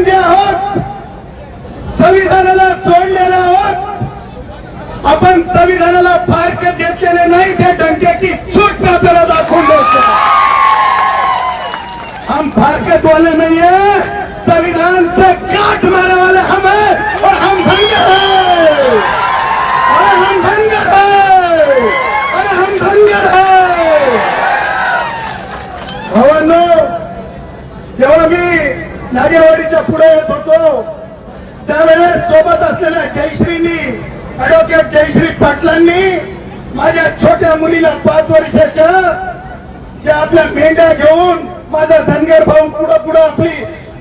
आपण आहोत. संविधानाला सोडलेला आहोत. आपण संविधानाला फारकत घेतलेले नाही त्या डंक्याची चूट आपल्याला दाखवून द्यायचं हम फारकत नाहीये नहीं है संविधान से गांठ मारने वाले हम हैं और हम भंगर हैं और हम भंगर हैं और हम भंगर हैं भावांनो जेव्हा मी नागेवाडीच्या पुढे येत होतो. त्यावेळेस सोबत असलेल्या जयश्रींनी ऍडव्होकेट जयश्री पाटलांनी माझ्या छोट्या मुलीला पाच वर्षाच्या जे आपल्या मेंढ्या घेऊन माझा धनगर भाऊ पुढं पुढं आपली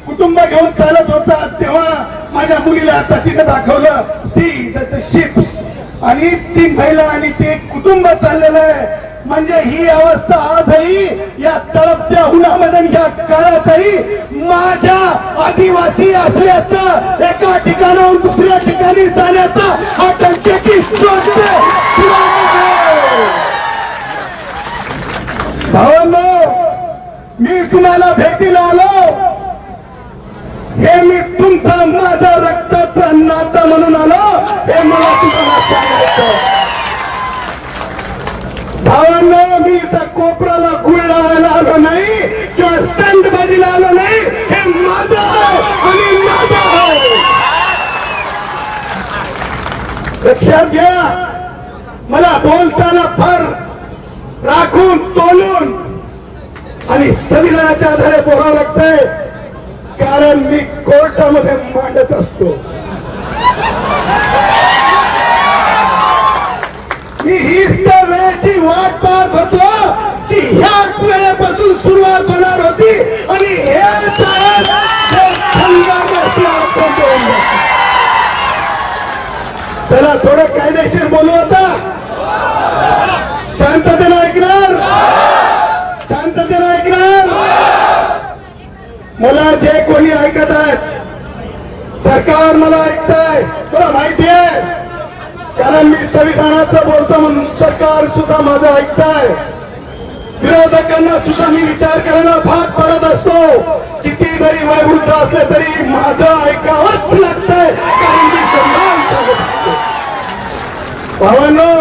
कुटुंब घेऊन चालत होता तेव्हा माझ्या मुलीला आता तिथं दाखवलं सी द शिप आणि ती महिला आणि ते कुटुंब चाललेलं आहे. म्हणजे ही अवस्था आजही या तळपत्या उन्हामध्ये या काळातही माझ्या आदिवासी असल्याचा एका ठिकाणाहून दुसऱ्या ठिकाणी जाण्याचा हा टंकेची भावांनो मी तुम्हाला भेटीला आलो. हे मी तुमचा माझा रक्ताचा नाता म्हणून आलो. हे मला तुम्हाला सांगायचं भावांनो मी इथं कोपराला गुळ लावायला आलो नाही किंवा स्टंट बाजीला आलो नाही हे माझं आहे आणि माझं आहे. लक्षात घ्या. मला बोलताना फार राखून तोलून आणि संविधानाच्या आधारे बोलावं लागतंय. कारण मी कोर्टामध्ये मांडत असतो मी हीच त्या वेळेची वाट पाहत होतो की ह्याच वेळेपासून सुरुवात होणार होती आणि हेच आहेत जे थोडं कायदेशीर बोलू आता. शांततेला ऐकणार? शांततेला ऐकणार? मला जे कोणी ऐकत आहेत सरकार मला ऐकताय. तुला माहिती आहे कारण मी संविधानाचं बोलतो म्हणून सरकार सुद्धा माझं ऐकताय. विरोधकांना सुद्धा मी विचार करायला भाग पडत असतो. किती जरी वयवृद्ध असले तरी माझं ऐकावंच लागतंय कारण मी सांगत भावांनो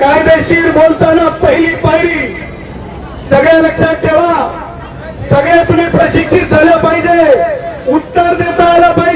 कायदेशीर बोलताना पहिली पायरी सगळ्या लक्षात ठेवा. सगळे तुम्ही प्रशिक्षित झालं पाहिजे. उत्तर देता आलं पाहिजे.